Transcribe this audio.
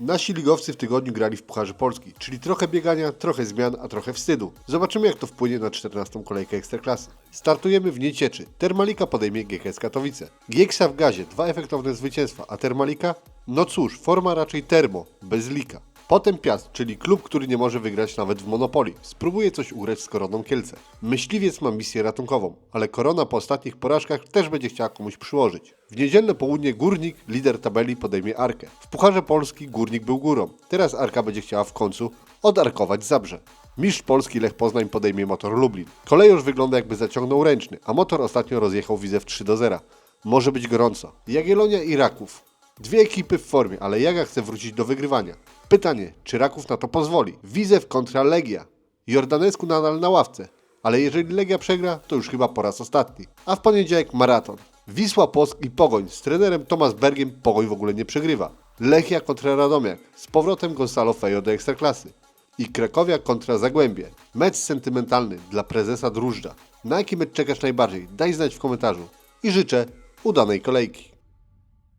Nasi ligowcy w tygodniu grali w Pucharze Polski, czyli trochę biegania, trochę zmian, a trochę wstydu. Zobaczymy jak to wpłynie na 14. kolejkę Ekstraklasy. Startujemy w Niecieczy. Termalika podejmie GKS Katowice. Gieksa w gazie, dwa efektowne zwycięstwa, a Termalika? No cóż, forma raczej termo, bez lika. Potem Piast, czyli klub, który nie może wygrać nawet w Monopolii. Spróbuje coś ugrać z Koroną Kielce. Myśliwiec ma misję ratunkową, ale Korona po ostatnich porażkach też będzie chciała komuś przyłożyć. W niedzielne południe Górnik, lider tabeli, podejmie Arkę. W Pucharze Polski Górnik był górą. Teraz Arka będzie chciała w końcu odarkować Zabrze. Mistrz Polski Lech Poznań podejmie Motor Lublin. Kolejorz wygląda jakby zaciągnął ręczny, a Motor ostatnio rozjechał Widzew 3 do 0. Może być gorąco. Jagiellonia i Raków. Dwie ekipy w formie, ale Jaga chce wrócić do wygrywania. Pytanie, czy Raków na to pozwoli? Widzew kontra Legia. Jordanesku nadal na ławce, ale jeżeli Legia przegra, to już chyba po raz ostatni. A w poniedziałek maraton. Wisła Płock i Pogoń. Z trenerem Tomasz Bergiem Pogoń w ogóle nie przegrywa. Lechia kontra Radomiak. Z powrotem Gonzalo Fejo do Ekstraklasy. I Krakowia kontra Zagłębie. Mecz sentymentalny dla prezesa Drużdża. Na jaki mecz czekasz najbardziej? Daj znać w komentarzu. I życzę udanej kolejki.